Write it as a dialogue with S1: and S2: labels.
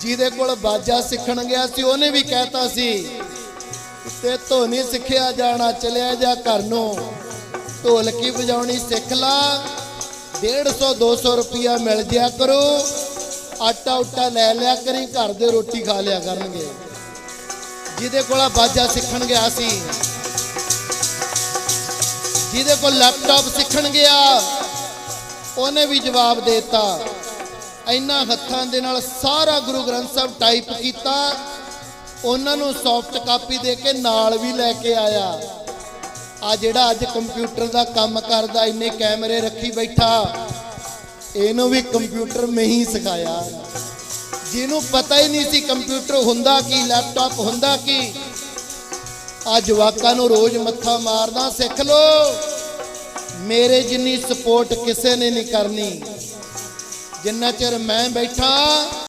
S1: ਜਿਹਦੇ ਕੋਲ ਬਾਜਾ ਸਿੱਖਣ ਗਿਆ ਸੀ, ਉਹਨੇ ਵੀ ਕਹਿਤਾ ਸੀ ਤੇ ਧੋਨੀ ਸਿੱਖਿਆ ਜਾਣਾ, ਚਲਿਆ ਜਾ ਘਰ ਨੂੰ। ਢੋਲਕੀ ਵਜਾਉਣੀ ਸਿੱਖ ਲਾ 150 200 ਰੁਪਿਆ ਮਿਲ ਜਿਆ ਕਰੋ। ਆਟਾ ਉਟਾ ਲੈ ਲਿਆ ਕਰੀ, ਘਰ ਦੇ ਰੋਟੀ ਖਾ ਲਿਆ ਕਰਨਗੇ। ਜਿਹਦੇ ਕੋਲ ਬਾਜਾ ਸਿੱਖਣ ਗਿਆ ਸੀ, ਜਿਹਦੇ ਕੋਲ ਲੈਪਟਾਪ ਸਿੱਖਣ ਗਿਆ, ਉਹਨੇ ਵੀ ਜਵਾਬ ਦੇਤਾ। ਇਹਨਾਂ ਹੱਥਾਂ ਦੇ ਨਾਲ ਸਾਰਾ ਗੁਰੂ ਗ੍ਰੰਥ ਸਾਹਿਬ ਟਾਈਪ ਕੀਤਾ। ਉਹਨਾਂ ਨੂੰ ਸੌਫਟ ਕਾਪੀ ਦੇ ਕੇ ਨਾਲ ਵੀ ਲੈ ਕੇ ਆਇਆ। ਆ ਜਿਹੜਾ ਅੱਜ ਕੰਪਿਊਟਰ ਦਾ ਕੰਮ ਕਰਦਾ, ਇੰਨੇ ਕੈਮਰੇ ਰੱਖੀ ਬੈਠਾ। ਇਹਨੂੰ ਵੀ ਕੰਪਿਊਟਰ ਮੈਂ ਹੀ ਸਿਖਾਇਆ। ਜਿਹਨੂੰ ਪਤਾ ਹੀ ਨਹੀਂ ਸੀ ਕੰਪਿਊਟਰ ਹੁੰਦਾ ਕੀ ਲੈਪਟਾਪ ਹੁੰਦਾ ਕੀ। ਆ ਜਵਾਕਾਂ ਨੂੰ ਰੋਜ਼ ਮੱਥਾ ਮਾਰਦਾ, ਸਿੱਖ ਲੋ ਮੇਰੇ ਜਿੰਨੀ ਸਪੋਰਟ ਕਿਸੇ ਨੇ ਨਹੀਂ ਕਰਨੀ। ਜਿੰਨਾ ਚਿਰ ਮੈਂ ਬੈਠਾ